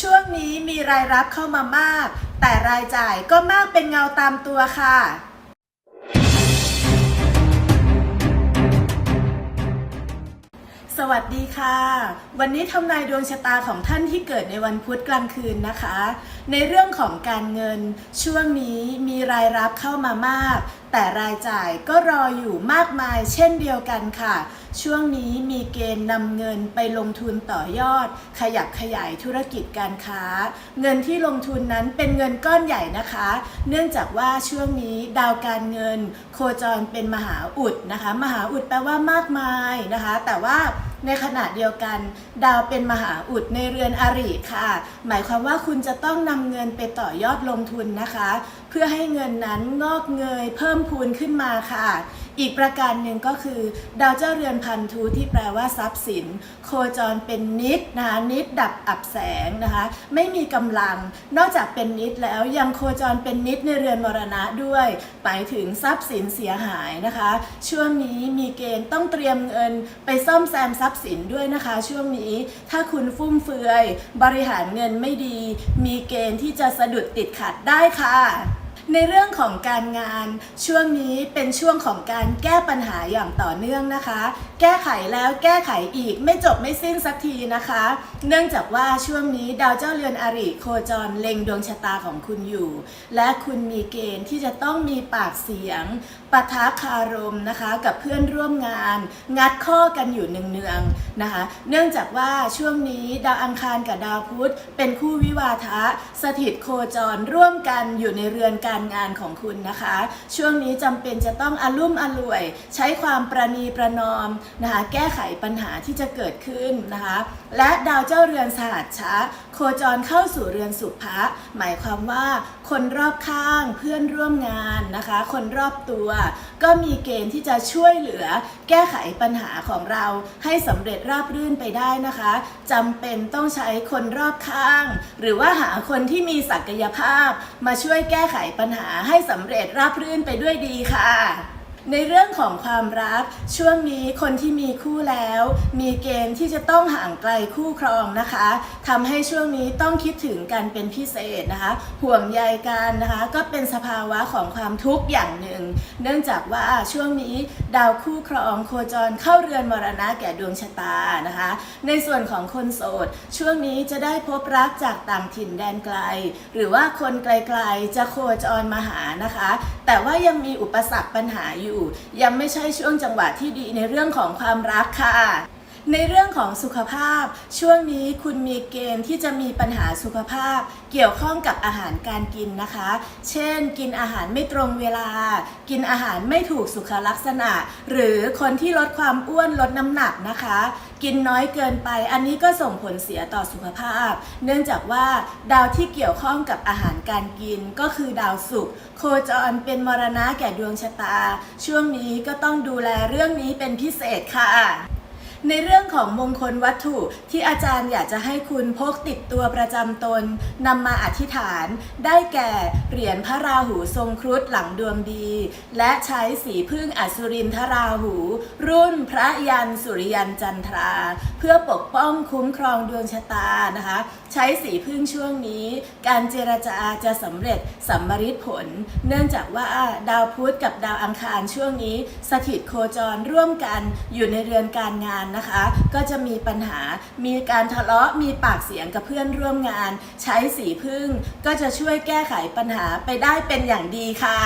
ช่วงนี้มีรายรับเข้ามามาก แต่รายจ่ายก็มากเป็นเงาตามตัวค่ะ สวัสดีค่ะ วันนี้ทำนายดวงชะตาของท่านที่เกิดในวันพุธกลางคืนนะคะ ในเรื่องของการเงิน ช่วงนี้มีรายรับเข้ามามาก แต่รายจ่ายก็รออยู่มากมายเช่นเดียวกันค่ะ ช่วงนี้มีเกณฑ์นำเงินไปลงทุนต่อยอด ขยับขยายธุรกิจการค้า เงินที่ลงทุนนั้นเป็นเงินก้อนใหญ่นะคะ เนื่องจากว่าช่วงนี้ดาวการเงิน โคจรเป็นมหาอุดนะคะ มหาอุดแปลว่ามากมายนะคะ แต่ว่าในขณะเดียวกัน ดาวเป็นมหาอุดในเรือนอริค่ะ หมายความว่าคุณจะต้องนำเงินไปต่อยอดลงทุนนะคะ เพื่อให้เงินนั้นงอกเงยเพิ่มพูนขึ้นมาค่ะ อีกประการหนึ่งก็คือดาวเจ้าเรือนพันธุที่แปลว่าทรัพย์สิน โคจรเป็นนิดนะคะนิดดับอับแสงนะคะ ไม่มีกำลังนอกจากเป็นนิดแล้วยังโคจรเป็นนิดในเรือนมรณะด้วยหมายถึงทรัพย์สินเสียหายนะคะ ช่วงนี้มีเกณฑ์ต้องเตรียมเงินไปซ่อมแซมทรัพย์สินด้วยนะคะ ช่วงนี้ถ้าคุณฟุ่มเฟือย บริหารเงินไม่ดี มีเกณฑ์ที่จะสะดุดติดขัดได้ค่ะ ในเรื่องของการงานช่วงนี้เป็นช่วงของการแก้ปัญหาอย่างต่อเนื่องนะคะ แก้ไขแล้วแก้ไขอีกไม่จบไม่สิ้นสักทีนะคะ เนื่องจากว่าช่วงนี้ดาวเจ้าเรือนอริโคจรเล็งดวงชะตาของคุณอยู่ และคุณมีเกณฑ์ที่จะต้องมีปากเสียงปะทะคารมนะคะ กับเพื่อนร่วมงาน งัดข้อกันอยู่เนืองๆนะคะ เนื่องจากว่าช่วงนี้ดาวอังคารกับดาวพุธเป็นคู่วิวาทะ สถิตโคจรร่วมกันอยู่ในเรือนการงานของคุณนะคะ ช่วงนี้จำเป็นจะต้องอารุ่มอร่วย ใช้ความประนีประนอมนะคะแก้ไขปัญหาที่จะเกิดขึ้นนะคะ และดาวเจ้าเรือนสหัสชะโคจรเข้าสู่เรือนสุภะหมายความว่าคนรอบข้างเพื่อนร่วมงานนะคะ คนรอบตัว ก็มีเกณฑ์ที่จะช่วยเหลือ แก้ไขปัญหาของเราให้สำเร็จราบรื่นไปได้นะคะจำเป็นต้องใช้คนรอบข้าง หรือว่าหาคนที่มีศักยภาพมาช่วยแก้ไขปัญหาให้สำเร็จราบรื่นไปด้วยดีค่ะ ในเรื่องของความรักช่วงนี้คนที่มีคู่แล้ว มีเกณฑ์ที่จะต้องห่างไกลคู่ครองนะคะทำให้ช่วงนี้ต้องคิดถึงกันเป็นพิเศษนะคะ ห่วงใยกันนะคะ ก็เป็นสภาวะของความทุกข์อย่างหนึ่ง เนื่องจากว่าช่วงนี้ดาวคู่ครองโคจรเข้าเรือนมรณะแก่ดวงชะตานะคะ ในส่วนของคนโสด ช่วงนี้จะได้พบรักจากต่างถิ่นแดนไกล หรือว่าคนไกลๆจะโคจรมาหานะคะแต่ว่ายังมีอุปสรรคปัญหาอยู่ ยังไม่ใช่ช่วงจังหวะที่ดีในเรื่องของความรักค่ะ ในเรื่องของสุขภาพ ช่วงนี้คุณมีเกณฑ์ที่จะมีปัญหาสุขภาพ เกี่ยวข้องกับอาหารการกินนะคะ เช่น กินอาหารไม่ตรงเวลา กินอาหารไม่ถูกสุขลักษณะ หรือคนที่ลดความอ้วนลดน้ำหนักนะคะ กินน้อยเกินไป อันนี้ก็ส่งผลเสียต่อสุขภาพ เนื่องจากว่าดาวที่เกี่ยวข้องกับอาหารการกินก็คือดาวศุกร์โคจรเป็นมรณะแก่ดวงชะตา ช่วงนี้ก็ต้องดูแลเรื่องนี้เป็นพิเศษค่ะ ในเรื่องของมงคลวัตถุที่อาจารย์อยากจะให้คุณพกติดตัวประจำตนนำมาอธิษฐาน ได้แก่เหรียญพระราหูทรงครุฑหลังดวงดี และใช้สีพึ่งอสุรินทราหู รุ่นพระยันสุริยันจันทรา เพื่อปกป้องคุ้มครองดวงชะตานะคะ ใช้สีพึ่งช่วงนี้ การเจรจาจะสำเร็จสัมมฤทธิ์ผล เนื่องจากว่าดาวพุธกับดาวอังคารช่วงนี้ สถิตโคจรร่วมกันอยู่ในเรือนการงานนะคะ ก็จะมีปัญหา มีการทะเลาะ มีปากเสียงกับเพื่อนร่วมงาน ใช้สีพึ่ง ก็จะช่วยแก้ไขปัญหาไปได้เป็นอย่างดีค่ะ